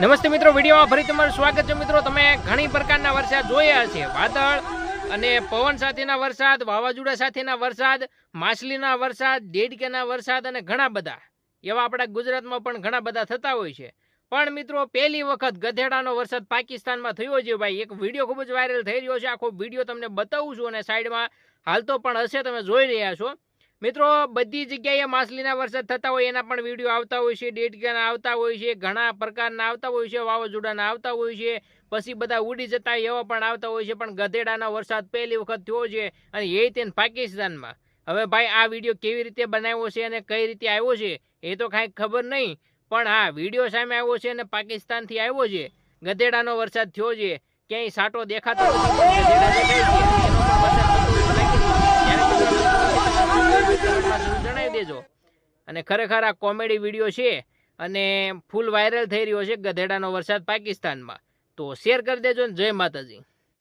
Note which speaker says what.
Speaker 1: નમસ્તે મિત્રો, વિડીયોમાં ફરી તમારું સ્વાગત છે મિત્રો. તમે ઘણી પ્રકારના વરસાદ જોયા છે વાદળ અને પવન સાથેના વરસાદ, વાવાઝોડા સાથેના વરસાદ, માછલીના વરસાદ દેડકેના વરસાદ અને ઘણા બધા. એવા આપણા ગુજરાતમાં પણ ઘણા બધા થતા હોય છે. પણ મિત્રો, પહેલી વખત ગધેડાનો વરસાદ પાકિસ્તાનમાં થયો છે ભાઈ. એક વીડિયો ખૂબ જ વાયરલ થઈ રહ્યો છે. આખો વીડિયો તમને બતાવું છું અને સાઈડમાં હાલતો પણ હશે, તમે જોઈ રહ્યા છો. મિત્રો, બધી જગ્યાએ માછલીના વરસાદ થતા હોય, એના પણ વીડિયો આવતા હોય છે ડેટકાના આવતા હોય છે, ઘણા પ્રકારના આવતા હોય છે, વાવાઝોડાના આવતા હોય છે, પછી બધા ઉડી જતા એવા પણ આવતા હોય છે, પણ ગધેડાનો વરસાદ પહેલી વખત થયો છે અને એ તેને પાકિસ્તાનમાં. હવે ભાઈ, આ વીડિયો કેવી રીતે બનાવ્યો છે અને કઈ રીતે આવ્યો છે, એ તો કાંઈ ખબર નહીં, પણ હા, વીડિયો સામે આવ્યો છે અને પાકિસ્તાનથી આવ્યો છે. ગધેડાનો વરસાદ થયો છે, ક્યાંય સાટો દેખાતો ગધેડા દેખાય છે. દેજો. અને ખરેખર આ કોમેડી વીડિયો છે અને ફૂલ વાયરલ થઈ રહ્યો છે ગધેડાનો વરસાદ પાકિસ્તાનમાં. તો શેર કરી દેજો ને જય માતાજી.